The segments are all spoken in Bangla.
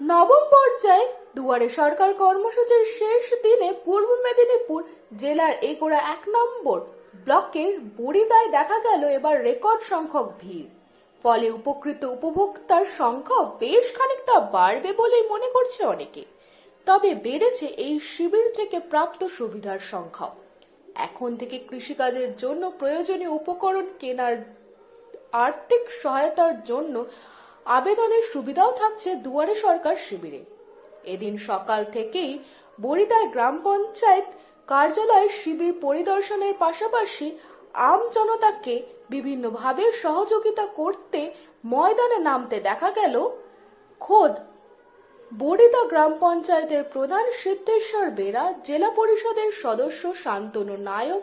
নবম পর্যায়ে দুয়ারে সরকার কর্মসূচির শেষ দিনে পূর্ব মেদিনীপুর জেলার এগোড়া এক নম্বর ব্লকের বড়িদায় দেখা গেল এবার রেকর্ড সংখ্যক ভিড়। ফলে উপকৃত উপভোক্তার সংখ্যা বেশ খানিকটা বাড়বে বলেই মনে করছে অনেকে। তবে বেড়েছে এই শিবির থেকে প্রাপ্ত সুবিধার সংখ্যা। এখন থেকে কৃষিকাজের জন্য প্রয়োজনীয় উপকরণ কেনার আর্থিক সহায়তার জন্য আবেদনের সুবিধাও থাকছে দুয়ারে সরকার শিবিরে। এদিন সকাল থেকেই বরিদায় গ্রাম পঞ্চায়েত কার্যালয়ে শিবির পরিদর্শনের পাশাপাশি আম জনতাকে বিভিন্নভাবে সহযোগিতা করতে ময়দানে নামতে দেখা গেল খোদ বরিদা গ্রাম পঞ্চায়েতের প্রধান সিদ্ধেশ্বর বেরা, জেলা পরিষদের সদস্য শান্তনু নায়ক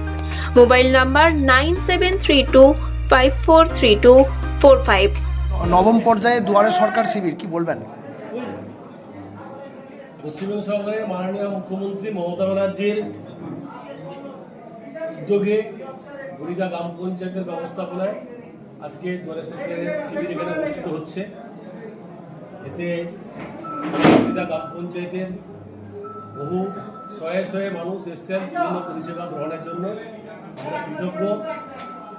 mobile number nine seven three two five four three two four five. নবম পর্যায়ে দুয়ারে সরকার শিবির কি বলবেন? পশ্চিমবঙ্গ সরকারের মাননীয় মুখ্যমন্ত্রী মমতা ব্যানার্জির উদ্যোগে বরিদা গ্রাম পঞ্চায়েতের ব্যবস্থাপনায় আজকে দুয়ারে সরকারের শিবির এখানে অনুষ্ঠিত হচ্ছে। এতে বরিদা গ্রাম পঞ্চায়েতের বহু শয়ে শয়ে মানুষ এসছেন বিভিন্ন পরিষেবা গ্রহণের জন্য। আমরা কৃতজ্ঞ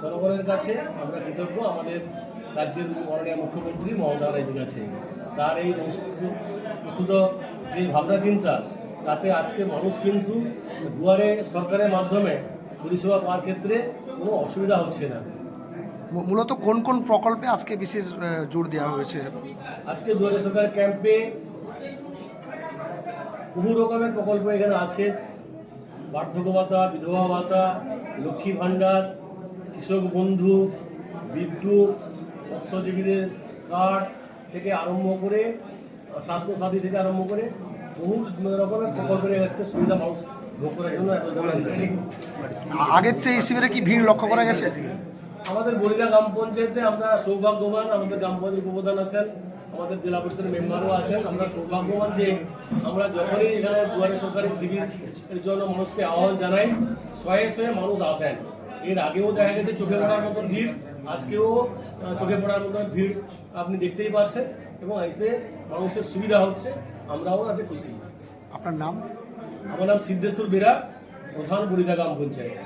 জনগণের কাছে আমরা কৃতজ্ঞ আমাদের রাজ্যের মাননীয় মুখ্যমন্ত্রী মমতা ব্যানার্জির কাছে। তার এই শুধু যে ভাবনা চিন্তা তাতে আজকে মানুষ কিন্তু দুয়ারে সরকারের মাধ্যমে পরিষেবা পাওয়ার ক্ষেত্রে কোনো অসুবিধা হচ্ছে না। মূলত কোন কোন প্রকল্পে আজকে বিশেষ জোর দেওয়া হয়েছে? আজকে দুয়ারে সরকার ক্যাম্পে বহু রকমের প্রকল্প এখানে আছে। বার্ধক্য ভাতা বিধবা ভাতা লক্ষ্মী ভাণ্ডার, কৃষক বন্ধু, বিদ্যুৎ মৎস্যজীবীদের কার্ড থেকে আরম্ভ করে, স্বাস্থ্যসাথী থেকে আরম্ভ করে বহু রকমের প্রকল্পের আজকে সুবিধা মানুষ ভোগ করার জন্য এত জন এসছে আগের চেয়ে শিবিরে কি ভিড় লক্ষ্য করা গেছে? আমাদের বরিদা গ্রাম পঞ্চায়েতে আমরা সৌভাগ্যবান আমাদের গ্রাম পঞ্চায়েত উপপ্রধান আছেন আমাদের জেলা পরিষদের মেম্বারও আছেন। আমরা সৌভাগ্যবান যে আমরা যখনই এখানে দুয়ারে সরকারি শিবির এর জন্য মানুষকে আহ্বান জানাই শয়ে শয়ে মানুষ আসেন। এর আগেও দেখা গেছে চোখে পড়ার মতন ভিড় আজকেও চোখে পড়ার মতন ভিড় আপনি দেখতেই পাচ্ছেন এবং এতে মানুষের সুবিধা হচ্ছে আমরাও তাতে খুশি। আপনার নাম? আমার নাম সিদ্ধেশ্বর বেরা প্রধান বরিদা গ্রাম পঞ্চায়েত।